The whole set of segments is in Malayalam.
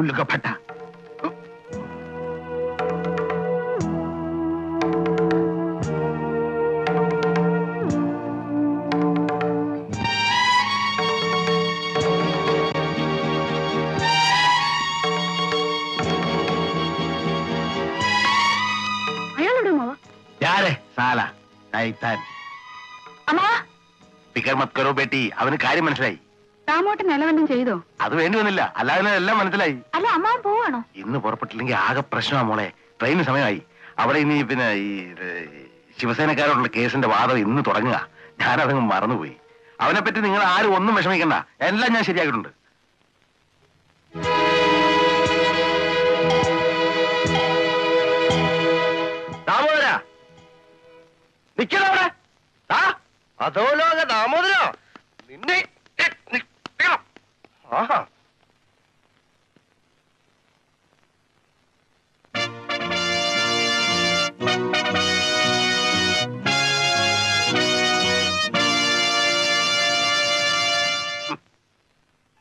உள்ளுக்க பட்டா யாரு? சாலா. சைத்தான் அம்மா பிக்கர் மத் கரோ பேட்டி. அவனுக்கு காரியம் மனசிலாയി താമോട്ടൻ നിലവല്ലം ചെയ്തോ? അത് വേണ്ടി വന്നില്ല. അല്ലാതെ എല്ലാം മനസ്സിലായി. അല്ല അമ്മാവൻ പോവാണോ? ഇന്ന് പുറപ്പെട്ടില്ലെങ്കിൽ ആകെ പ്രശ്നമാ മോളെ. ട്രെയിന് സമയമായി. അവിടെ ഇനി പിന്നെ ഈ ശിവസേനക്കാരോടുള്ള കേസിന്റെ വാദം ഇന്ന് തുടങ്ങുക. ഞാനതങ്ങ് മറന്നുപോയി. അവനെ പറ്റി നിങ്ങൾ ആരും ഒന്നും വിഷമിക്കണ്ട. എല്ലാം ഞാൻ ശരിയാക്കിയിട്ടുണ്ട്. ദാമോദര! അതോ ലോക ദാമോദരോ? നിന്നെ. ആഹാ.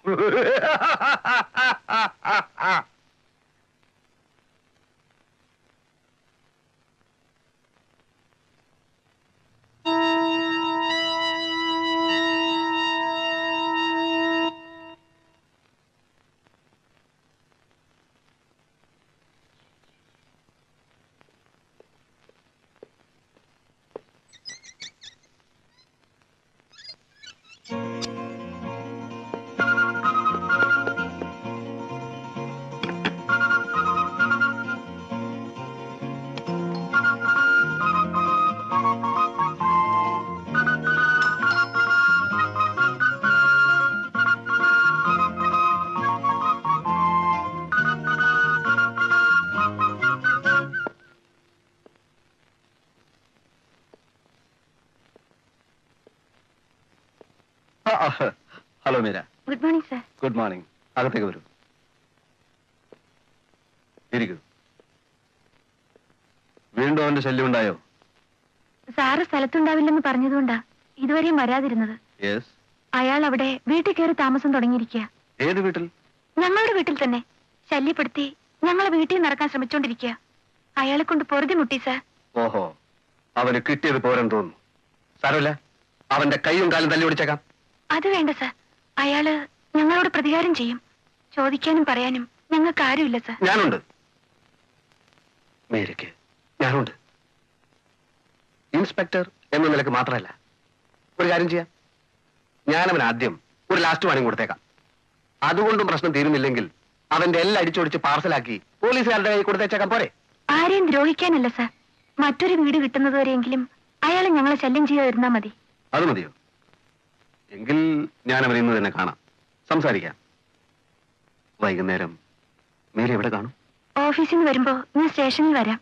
ഗുഡ് മോർണിംഗ് അകത്തേക്ക് വരൂ. ഇരിക്കൂ. വീണ്ടും അവന്റെ ശല്യം ഉണ്ടായോ സാറ് സ്ഥലത്തുണ്ടാവില്ലെന്ന് പറഞ്ഞതുകൊണ്ടാ ഇതുവരെയും വരാതിരുന്നത്. അയാൾ അവിടെ വീട്ടിൽ കയറി താമസം തുടങ്ങിയിരിക്കുക ഏത് വീട്ടിൽ? ഞങ്ങളുടെ വീട്ടിൽ തന്നെ. ശല്യപ്പെടുത്തി ഞങ്ങളെ വീട്ടിൽ നടക്കാൻ ശ്രമിച്ചോണ്ടിരിക്കുക അയാളെ കൊണ്ട് പൊറുതി മുട്ടി സാർ. ഓഹോ. അവന് കിട്ടിയത് പോരെന്ന് തോന്നുന്നു. സാരമില്ല. അവന്റെ കൈയും കാലും തല്ലി പിടിച്ചേക്കാം അത് വേണ്ട സാർ. അയാൾ ഞങ്ങളോട് പ്രതികാരം ചെയ്യും. ചോദിക്കാനും പറയാനും ഞങ്ങൾക്ക് ആരുമില്ല സർ. ഞാനുണ്ട്. മേരിക്ക് ഞാനുണ്ട്. ഇൻസ്പെക്ടർ എന്ന നിലയ്ക്ക് മാത്രമല്ല. ഒരു കാര്യം ചെയ്യാം. ഞാനവൻ ആദ്യം ഒരു ലാസ്റ്റ് വാണിംഗ് കൊടുത്തേക്കാം. അതുകൊണ്ടും പ്രശ്നം തീരുന്നില്ലെങ്കിൽ അവന്റെ എല്ലാം അടിച്ചോടിച്ച് പാർസലാക്കി പോലീസുകാരുടെ കൈ കൊടുത്തേച്ചേക്കാം. പോരെ. ആരെയും ദ്രോഹിക്കാനല്ല സർ. മറ്റൊരു വീട് കിട്ടുന്നതുവരെയെങ്കിലും അയാളെ ഞങ്ങളെ ശല്യം ചെയ്യാതിരുന്നാ മതി. അത് മതിയോ? എങ്കിൽ ഞാൻ അവരെ ഇന്ന് തന്നെ കാണാം. സംസാരിക്കാം. വൈകുന്നേരം മേരി എവിടെ കാണും? ഓഫീസിൽ നിന്ന് വരുമ്പോ ഞാൻ സ്റ്റേഷനിൽ വരാം.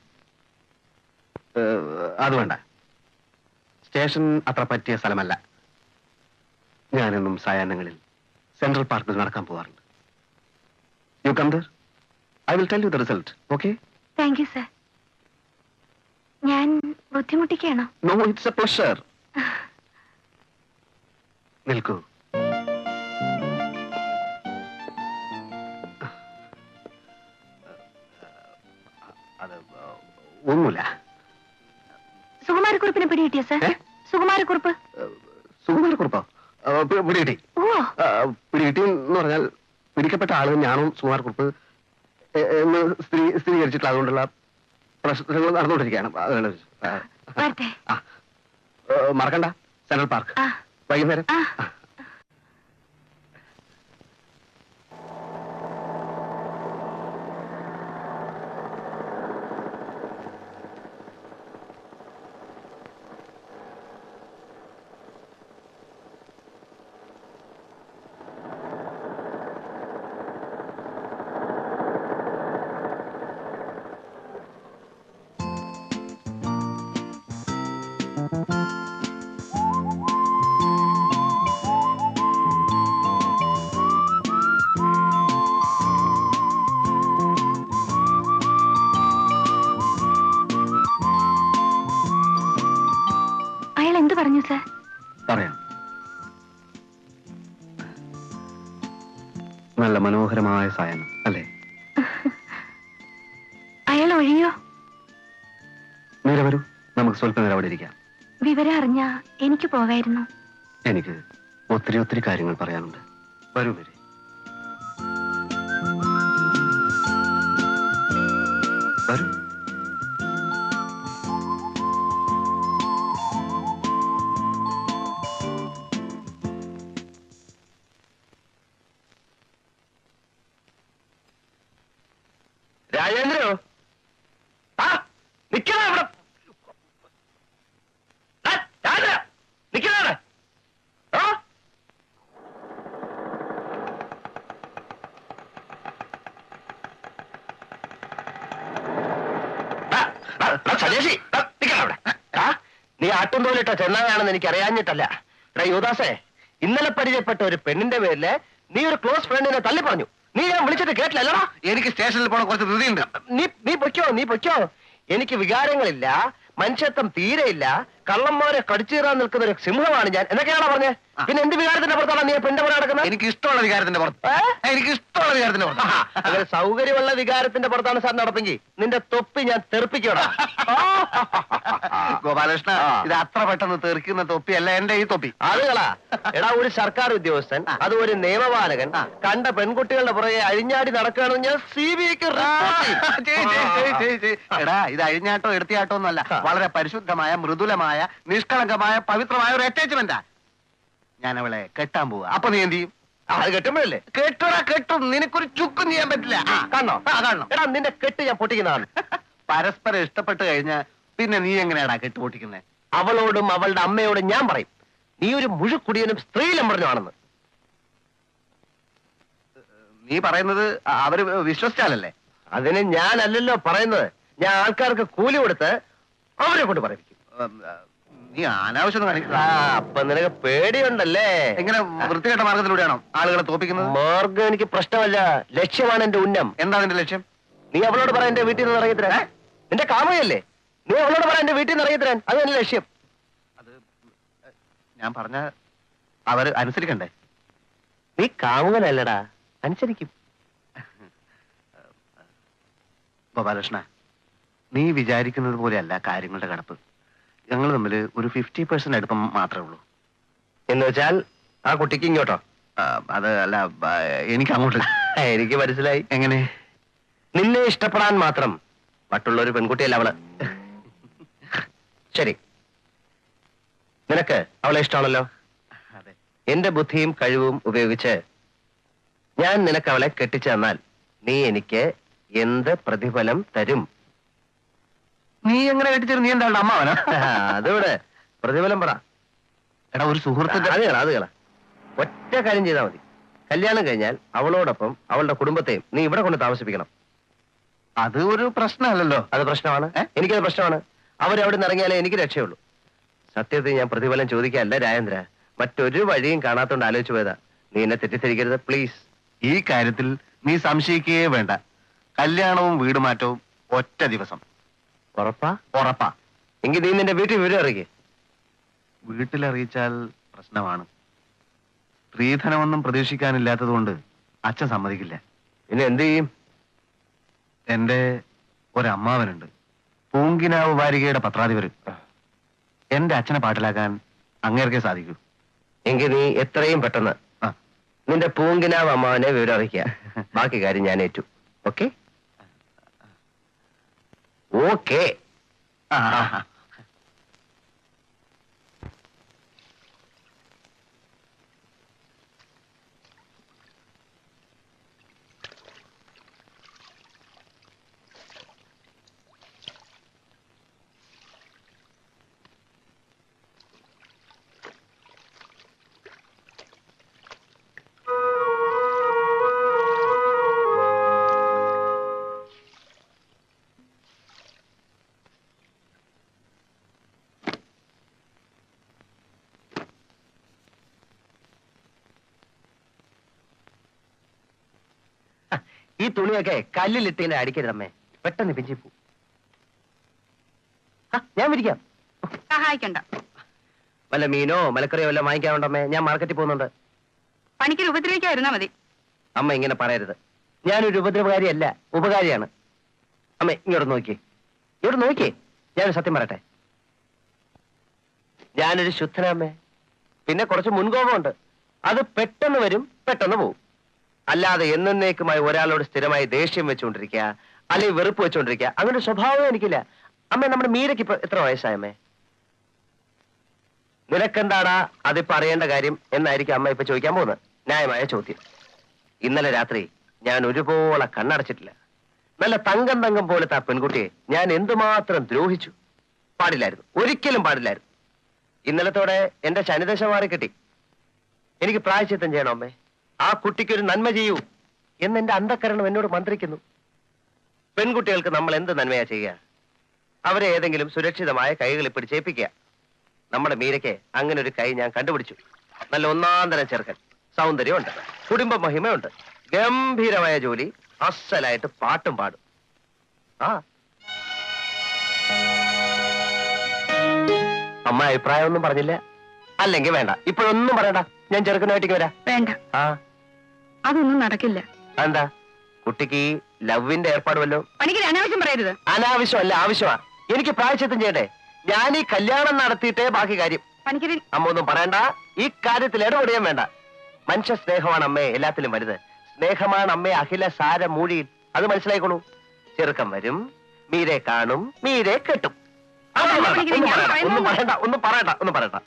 അത് വേണ്ട. സ്റ്റേഷൻ അത്ര പറ്റിയ സ്ഥലമല്ല. ഞാനെന്നും സായാഹ്നങ്ങളിൽ സെൻട്രൽ പാർക്കിൽ നടക്കാൻ പോവാറുണ്ട്. You come there I will tell you the result okay thank you sir ഞാൻ ബുദ്ധിമുട്ടിക്കുകയാണോ? നോ ഇറ്റ്സ് എ പ്ലഷർ നിൽക്കൂ. അത് ഒന്നുമില്ല. സുകുമാരക്കുറിപ്പിനെ പിടികിട്ടിയ സർ? സുകുമാരക്കുറിപ്പ്? സുകുമാരക്കുറിപ്പോ? പിടികിട്ടി. പിടികിട്ടി എന്ന് പറഞ്ഞാൽ പിടിക്കപ്പെട്ട ആളുകൾ ഞാനും സുകുമാരക്കുറിപ്പ് എന്ന് സ്ഥിരീ സ്ഥിരീകരിച്ചിട്ടുള്ള അതുകൊണ്ടുള്ള പ്രശ്നങ്ങൾ നടന്നുകൊണ്ടിരിക്കുകയാണ്. മറക്കണ്ട. Central park. വൈകുന്നേരം. എനിക്ക് പോകായിരുന്നു. എനിക്ക് ഒത്തിരി ഒത്തിരി കാര്യങ്ങൾ പറയാനുണ്ട്. വരൂ വരെ വരൂ. നീ ആട്ടും തോലിട്ട ചെന്നായാണെന്ന് എനിക്ക് അറിയാഞ്ഞിട്ടല്ല എടാ യുവദാസേ ഇന്നലെ പരിചയപ്പെട്ട ഒരു പെണ്ണിന്റെ പേരിൽ നീ ഒരു ക്ലോസ് ഫ്രണ്ടിനെ തള്ളി പറഞ്ഞു നീ ഞാൻ വിളിച്ചിട്ട് കേട്ടില്ലല്ലോടാ? എനിക്ക് സ്റ്റേഷനിൽ പോണ കുറച്ച് ധൃതിയുണ്ട്. നീ നീ പൊയ്ക്കോ നീ പൊയ്ക്കോ. എനിക്ക് വികാരങ്ങളില്ല മനുഷ്യത്വം തീരെയില്ല. കള്ളന്മാരെ കടിച്ചേറാൻ നിൽക്കുന്ന ഒരു സിംഹമാണ് ഞാൻ. എന്നൊക്കെയാണോ പറഞ്ഞേ? പിന്നെ എന്ത് വികാരത്തിന്റെ പുറത്താണ് നീ പിന്നെ നടക്കുന്നത്? എനിക്ക് ഇഷ്ടമുള്ള വികാരത്തിന്റെ പുറത്ത്. എനിക്ക് ഇഷ്ടമുള്ള വികാരത്തിന്റെ പുറത്ത്. അങ്ങനെ സൗകര്യമുള്ള വികാരത്തിന്റെ പുറത്താണ് സാർ നടപ്പെങ്കിൽ നിന്റെ തൊപ്പി ഞാൻ തെറിപ്പിക്കോടാ ഗോപാലകൃഷ്ണ ഇത് അത്ര പെട്ടെന്ന് തെറിക്കുന്ന തൊപ്പിയല്ല എന്റെ ഈ തൊപ്പി. ആളുകളാ. എടാ ഒരു സർക്കാർ ഉദ്യോഗസ്ഥൻ അത് ഒരു നിയമപാലകൻ കണ്ട പെൺകുട്ടികളുടെ പുറകെ അഴിഞ്ഞാടി നടക്കുകയാണെന്ന് ഞാൻ സി ബി ഐക്ക്. എടാ ഇത് അഴിഞ്ഞാട്ടോ എടുത്തിയാട്ടോ ഒന്നല്ല വളരെ പരിശുദ്ധമായ മൃദുലമായ നിഷ്കളങ്കമായ പവിത്രമായ ഒരു അറ്റാച്ച്മെന്റാ ഞാൻ അവളെ കെട്ടാൻ പോവാ. അപ്പൊ നീ എന്ത് ചെയ്യും? അത് കെട്ടുമ്പോഴല്ലേ? കെട്ടുടാ കെട്ടും. നിനക്കൊരു ചുക്കും ചെയ്യാൻ പറ്റില്ല. ആ, കാണണോ? ആ കാണോ എടാ നിന്റെ കെട്ട് ഞാൻ പൊട്ടിക്കുന്നതാണ്. പരസ്പരം ഇഷ്ടപ്പെട്ട് കഴിഞ്ഞാ പിന്നെ നീ എങ്ങനെയാടാ കെട്ട് പൊട്ടിക്കുന്നത് അവളോടും അവളുടെ അമ്മയോടും ഞാൻ പറയും നീ ഒരു മുഴുക്കുടിയനും സ്ത്രീലമ്പടനുമാണെന്ന് നീ പറയുന്നത് അവർ വിശ്വസിച്ചാലല്ലേ? അതിന് ഞാനല്ലല്ലോ പറയുന്നത്. ഞാൻ ആൾക്കാർക്ക് കൂലി കൊടുത്ത് അവരെ കൊണ്ട് പറയിപ്പിക്കും. നീ അനാവശ്യം അപ്പൊ നിനക്ക് പേടിയുണ്ടല്ലേ? എങ്ങനെ വൃത്തികെട്ട മാർഗത്തിലൂടെയാണോ ആളുകളെ തോപ്പിക്കുന്നത്? മാർഗം എനിക്ക് പ്രശ്നമല്ല. ലക്ഷ്യമാണ് എന്റെ ഉന്നം. എന്താ നിന്റെ ലക്ഷ്യം? നീ അവളോട് പറ എന്റെ വീട്ടിൽ നിന്ന് ഇറങ്ങിത്തരാൻ. നിന്റെ കാമയല്ലേ നീ അവളോട് പറ എന്റെ വീട്ടിൽ നിന്ന് ഇറങ്ങിത്തരാൻ. അത് എന്റെ ലക്ഷ്യം. അത് ഞാൻ പറഞ്ഞ അവർ അനുസരിക്കണ്ടേ? നീ കാമുകനല്ലടാ. അനുസരിക്കും. ഗോപാലകൃഷ്ണ നീ വിചാരിക്കുന്നത് പോലെയല്ല കാര്യങ്ങളുടെ കടപ്പ്. ഞങ്ങൾ തമ്മിൽ ഒരു ഫിഫ്റ്റി പെർസെന്റ് അടുപ്പം മാത്രമേ ഉള്ളൂ. എന്ന് വെച്ചാൽ ആ കുട്ടിക്ക് ഇങ്ങോട്ടോ? ആ, അത് അല്ല ആ, എനിക്ക് അങ്ങോട്ട് എനിക്ക് മനസ്സിലായി. എങ്ങനെ? നിന്നെ ഇഷ്ടപ്പെടാൻ മാത്രം മറ്റുള്ള ഒരു പെൺകുട്ടിയല്ല അവൾ. ശരി. നിനക്ക് അവളെ ഇഷ്ടമാണല്ലോ? അതെ. എന്റെ ബുദ്ധിയും കഴിവും ഉപയോഗിച്ച് ഞാൻ നിനക്ക് അവളെ കെട്ടിച്ചു തന്നാൽ നീ എനിക്ക് എന്ത് പ്രതിഫലം തരും? നീ എങ്ങനെ കെട്ടിച്ചേരും? നീ എന്താ അമ്മാവനാ? അതിവിടെ. പ്രതിഫലം പറ. എടാ ഒരു സുഹൃത്തിന്റെ അത് കേളാ അത് കേളാ. ഒറ്റ കാര്യം ചെയ്താൽ മതി. കല്യാണം കഴിഞ്ഞാൽ അവളോടൊപ്പം അവളുടെ കുടുംബത്തെയും നീ ഇവിടെ കൊണ്ട് താമസിപ്പിക്കണം. അത് ഒരു പ്രശ്നമല്ലല്ലോ. അത് പ്രശ്നമാണ്? എനിക്കത് പ്രശ്നമാണ്. അവരവിടെ നിന്ന് ഇറങ്ങിയാലേ എനിക്ക് രക്ഷയുള്ളൂ. സത്യത്തിൽ ഞാൻ പ്രതിഫലം ചോദിക്കാനല്ല രാജേന്ദ്ര മറ്റൊരു വഴിയും കാണാത്തോണ്ട് ആലോചിച്ചു പോയതാ. നീ എന്നെ തെറ്റിദ്ധരിക്കരുത് പ്ലീസ്. ഈ കാര്യത്തിൽ നീ സംശയിക്കുകയേ വേണ്ട. കല്യാണവും വീടുമാറ്റവും ഒറ്റ ദിവസം. ഉറപ്പാ? ഉറപ്പാ. എങ്കിൽ നീ നിന്റെ വീട്ടിൽ വിവരം അറിയിക്കേ. വീട്ടിലറിയിച്ചാൽ പ്രശ്നമാണ്. സ്ത്രീധനമൊന്നും പ്രതീക്ഷിക്കാനില്ലാത്തതുകൊണ്ട് അച്ഛൻ സമ്മതിക്കില്ല. പിന്നെ എന്ത് ചെയ്യും? എന്റെ ഒരമ്മാവനുണ്ട്. പൂങ്കിനാവ് വാരികയുടെ പത്രാധിപര്. എന്റെ അച്ഛനെ പാട്ടിലാക്കാൻ അങ്ങേർക്കേ സാധിക്കൂ. എങ്കിൽ നീ എത്രയും പെട്ടെന്ന് ആ. നിന്റെ പൂങ്കിനാവ് അമ്മാവനെ വിവരം അറിയിക്കുക. ബാക്കി കാര്യം ഞാൻ ഏറ്റു. ഓക്കെ? ഓക്കെ തുണിയൊക്കെ കല്ലിലിട്ടിങ്ങനെ അടിക്കരുത് അമ്മേ പെട്ടെന്ന് പിഞ്ചി പോ ഞാൻ വിരിക്കാം. സഹായിക്കണ്ട. വല്ല മീനോ മലക്കറിയോ വല്ല വാങ്ങിക്കാനുണ്ടമ്മേ? ഞാൻ മാർക്കറ്റിൽ പോകുന്നുണ്ട്. പണിക്ക് ഉപദ്രവിക്കാതിരുന്നാ മതി. അമ്മ ഇങ്ങനെ പറയരുത്. ഞാനൊരു ഉപദ്രവകാരിയല്ല ഉപകാരിയാണ്. അമ്മ ഇങ്ങോട്ട് നോക്കിയേ ഇങ്ങോട്ട് നോക്കിയേ ഞാനൊരു സത്യം പറയട്ടെ. ഞാനൊരു ശുദ്ധനമ്മേ പിന്നെ കുറച്ച് മുൻകോപമുണ്ട്. അത് പെട്ടെന്ന് വരും പെട്ടെന്ന് പോവും. അല്ലാതെ എന്നേക്കുമായി ഒരാളോട് സ്ഥിരമായി ദേഷ്യം വെച്ചുകൊണ്ടിരിക്കുക അല്ലെങ്കിൽ വെറുപ്പ് വെച്ചുകൊണ്ടിരിക്കുക അങ്ങനെ സ്വഭാവം എനിക്കില്ല. അമ്മ നമ്മുടെ മീരയ്ക്ക് ഇപ്പൊ എത്ര വയസ്സായമ്മേ നിനക്കെന്താടാ അതിപ്പോ അറിയേണ്ട കാര്യം എന്നായിരിക്കും അമ്മ ഇപ്പൊ ചോദിക്കാൻ പോകുന്നത്? ന്യായമായ ചോദ്യം. ഇന്നലെ രാത്രി ഞാൻ ഒരുപോലെ കണ്ണടച്ചിട്ടില്ല. നല്ല തങ്കം തങ്കം പോലത്തെ ആ പെൺകുട്ടിയെ ഞാൻ എന്തുമാത്രം ദ്രോഹിച്ചു. പാടില്ലായിരുന്നു. ഒരിക്കലും പാടില്ലായിരുന്നു. ഇന്നലത്തോടെ എന്റെ ശനിദശ മാറി കിട്ടി എനിക്ക് പ്രായച്ചിത്തം ചെയ്യണം അമ്മേ? ആ കുട്ടിക്കൊരു നന്മ ചെയ്യൂ എന്ന് എന്റെ അന്ധക്കരണം എന്നോട് മന്ത്രിക്കുന്നു. പെൺകുട്ടികൾക്ക് നമ്മൾ എന്ത് നന്മയാ ചെയ്യുക? അവരെ ഏതെങ്കിലും സുരക്ഷിതമായ കൈകളിൽ പിടിച്ചേപ്പിക്കുക നമ്മുടെ മീരയ്ക്ക് അങ്ങനെ ഒരു കൈ ഞാൻ കണ്ടുപിടിച്ചു. നല്ല ഒന്നാന്തരം തരം ചെറുക്കൻ. സൗന്ദര്യമുണ്ട്. കുടുംബ മഹിമയുണ്ട്. ഗംഭീരമായ ജോലി. അസലായിട്ട് പാട്ടും പാടും. ആ. അമ്മ അഭിപ്രായമൊന്നും പറഞ്ഞില്ല. അല്ലെങ്കിൽ വേണ്ട. ഇപ്പോഴൊന്നും പറയണ്ട. ഞാൻ ചെറുക്കനായിട്ടേക്ക് വരാം. വേണ്ട. ആ. അതൊന്നും നടക്കില്ല. എന്താ കുട്ടിക്ക് ലവിന്റെ ഏർപ്പാട് വല്ലോ? പണിക്കർ അനാവശ്യം പറയരുത്. അനാവശ്യമല്ല ആവശ്യമാ. എനിക്ക് പ്രായച്ചിത്തം ചെയ്യട്ടെ. ഞാൻ ഈ കല്യാണം നടത്തിയിട്ടേ ബാക്കി കാര്യം. പണിക്കരി അമ്മ ഒന്നും പറയണ്ട. ഈ കാര്യത്തിൽ ഇടപെടുകയും വേണ്ട. മനുഷ്യ സ്നേഹമാണ് അമ്മയെ എല്ലാത്തിലും വലുത്. സ്നേഹമാണ് അമ്മയെ അഖില സാര മൂഴിയിൽ അത് മനസ്സിലായിക്കോളൂ. ചെറുക്കം വരും മീരെ കാണും മീരെ കെട്ടും. ഒന്നും പറയണ്ട, ഒന്നും പറയണ്ട ഒന്നും പറയണ്ട.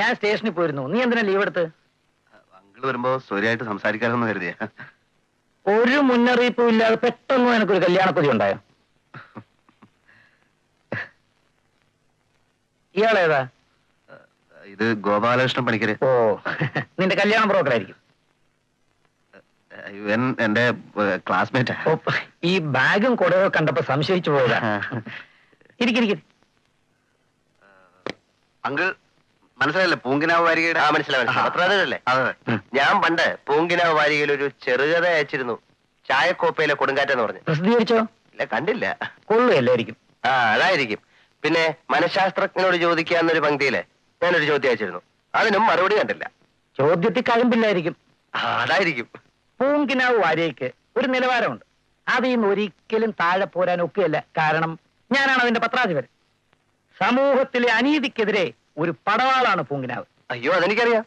ഞാൻ സ്റ്റേഷനിൽ പോയിരുന്നു. നീ എന്തിനാ ലീവ് എടുത്ത്? അങ്കിൾ വരുമ്പോ സ്വരമായിട്ട് സംസാരിക്കാമെന്ന് കരുതിയ. ഒരു മുന്നറിയിപ്പും ഇല്ലാതെ പെട്ടെന്ന് എനിക്കൊരു കല്യാണപ്പതി ഉണ്ടായോ? ഇയാളേതാ? ഇത് ഗോപാലകൃഷ്ണൻ പണിക്കര്. ഓ നിന്റെ കല്യാണ ബ്രോക്കർ ആയിരിക്കും. ഇവൻ എന്റെ ക്ലാസ്മേറ്റ് ഈ ബാഗും കൊടയോ കണ്ടപ്പോ സംശയിച്ചു പോയതാ. ഇരിക്കിരിക്കും അങ്കിൾ മനസ്സിലായില്ലേ? പൂങ്കിനാവ് വാരികയുടെ ആ മനസ്സിലായി ഞാൻ പണ്ട് പൂങ്കിനാവ് വാരികയിൽ ഒരു ചെറുകഥ അയച്ചിരുന്നു. ചായക്കോപ്പയിലെ കൊടുങ്കാറ്റെന്ന് പറഞ്ഞു. പ്രസിദ്ധീകരിച്ചോ? ഇല്ല കണ്ടില്ല. കൊള്ളുകയല്ലായിരിക്കും. ആ അതായിരിക്കും. പിന്നെ മനഃശാസ്ത്രജ്ഞനോട് ചോദിക്കാന്നൊരു പങ്ക്തിയിൽ ഞാനൊരു ചോദ്യം അയച്ചിരുന്നു. അതിനും മറുപടി കണ്ടില്ല. ചോദ്യത്തിൽ കഴിമ്പില്ലായിരിക്കും. അതായിരിക്കും. പൂങ്കിനാവ് വാര്യയ്ക്ക് ഒരു നിലവാരമുണ്ട്. അതിൽ നിന്ന് ഒരിക്കലും താഴെ പോരാൻ ഒക്കുകയല്ല. കാരണം ഞാനാണ് അതിന്റെ പത്രാധിപൻ. സമൂഹത്തിലെ അനീതിക്കെതിരെ ഒരു പടവാളാണ് പൂങ്കിനാവ്. അയ്യോ അതെനിക്കറിയാം.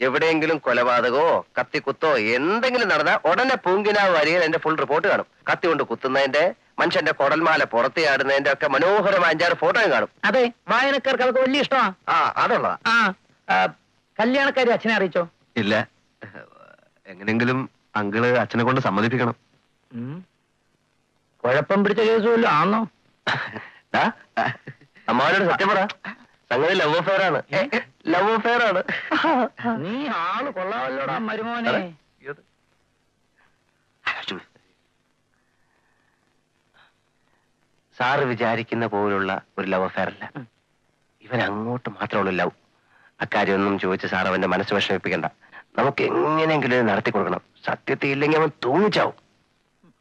എവിടെയെങ്കിലും കൊലപാതകമോ കത്തിക്കുത്തോ എന്തെങ്കിലും നടന്നാൽ ഉടനെ പൂങ്കിനാവ് വരികയിൽ എന്റെ ഫുൾ റിപ്പോർട്ട് കാണും. കത്തി കൊണ്ട് കുത്തുന്നതിന്റെ മനുഷ്യന്റെ കുടൽമാല പുറത്തിയാടുന്നതിന്റെ ഒക്കെ മനോഹരമായ അഞ്ചാറ് ഫോട്ടോയും കാണും. അതെ വായനക്കാർക്ക് അതൊക്കെ വലിയ ഇഷ്ടമാ. ആ അതുള്ളതാ. ആ കല്യാണക്കാരി അച്ഛനെ അറിയിച്ചോ? ഇല്ല. എങ്ങനെങ്കിലും അങ്കിൾ അച്ഛനെ കൊണ്ട് സമ്മതിപ്പിക്കണം. കുഴപ്പം പിടിച്ച കേസ് വല്ലതും ആണോ ആ? അമ്മാവനോട് സത്യം പറ. സംഗതി ലവ് അഫെയർ ആണ്. ലവ് അഫെയർ ആണ്. നീ ആൾ കൊള്ളാമല്ലോടാ മരുമോനെ. സാറ് വിചാരിക്കുന്ന പോലുള്ള ഒരു ലവ് അഫെയർ അല്ല. ഇവൻ അങ്ങോട്ട് മാത്രമുള്ള ലവ് അക്കാര്യമൊന്നും ചോദിച്ച് സാർ അവന്റെ മനസ്സ് വിഷമിപ്പിക്കണ്ട. നമുക്ക് എങ്ങനെയെങ്കിലും നടത്തി കൊടുക്കണം. സത്യത്തിൽ ഇല്ലെങ്കിൽ അവൻ തൂങ്ങിച്ചാവും.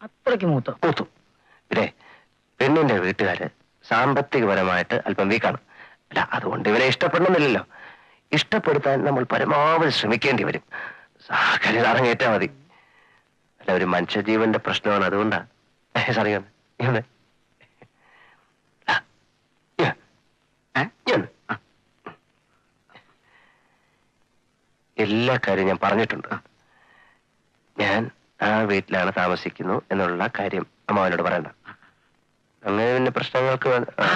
അത്രയ്ക്ക് മൂത്തോ? കൂത്തു പിന്നെ പെണ്ണിന്റെ വീട്ടുകാര് സാമ്പത്തികപരമായിട്ട് അല്പം വീക്കാണ് അല്ല അതുകൊണ്ട് ഇവരെ ഇഷ്ടപ്പെടണമെന്നില്ലല്ലോ. ഇഷ്ടപ്പെടുത്താൻ നമ്മൾ പരമാവധി ശ്രമിക്കേണ്ടി വരും. സാഹചര്യം അറങ്ങേറ്റാ മതി. അല്ല ഒരു മനുഷ്യജീവന്റെ പ്രശ്നമാണ് അതുകൊണ്ടാ. സാറി എല്ലാ കാര്യം ഞാൻ പറഞ്ഞിട്ടുണ്ട്. ഞാൻ ആ വീട്ടിലാണ് താമസിക്കുന്നു എന്നുള്ള കാര്യം അമ്മാവനോട് പറയണ്ട. അങ്ങനെ പിന്നെ പ്രശ്നങ്ങൾക്ക് വേ-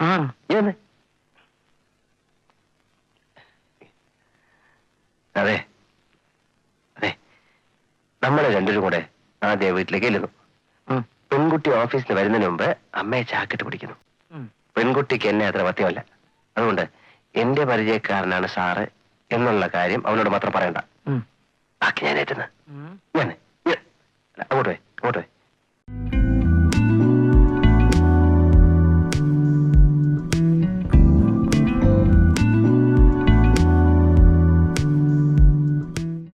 ആ. ഞാൻ അതെ. അതെ. നമ്മളെ രണ്ടുപേരും കൂടെ ആദ്യ വീട്ടിലേക്ക് ചെല്ലുന്നു. ഉം, പെൺകുട്ടി ഓഫീസിൽ വരുന്നതിന് മുമ്പ് അമ്മയെ ചാക്കിട്ട് പിടിക്കുന്നു. പെൺകുട്ടിക്ക് എന്നെ അത്ര പത്യമല്ല. അതുകൊണ്ട് എന്റെ പരിചയക്കാരനാണ് സാറ് എന്നുള്ള കാര്യം അവനോട് മാത്രം പറയണ്ട. ബാക്കി ഞാൻ ഏറ്റുന്നത്. ഞാൻ അങ്ങോട്ട് പോയി അങ്ങോട്ട് പോയി.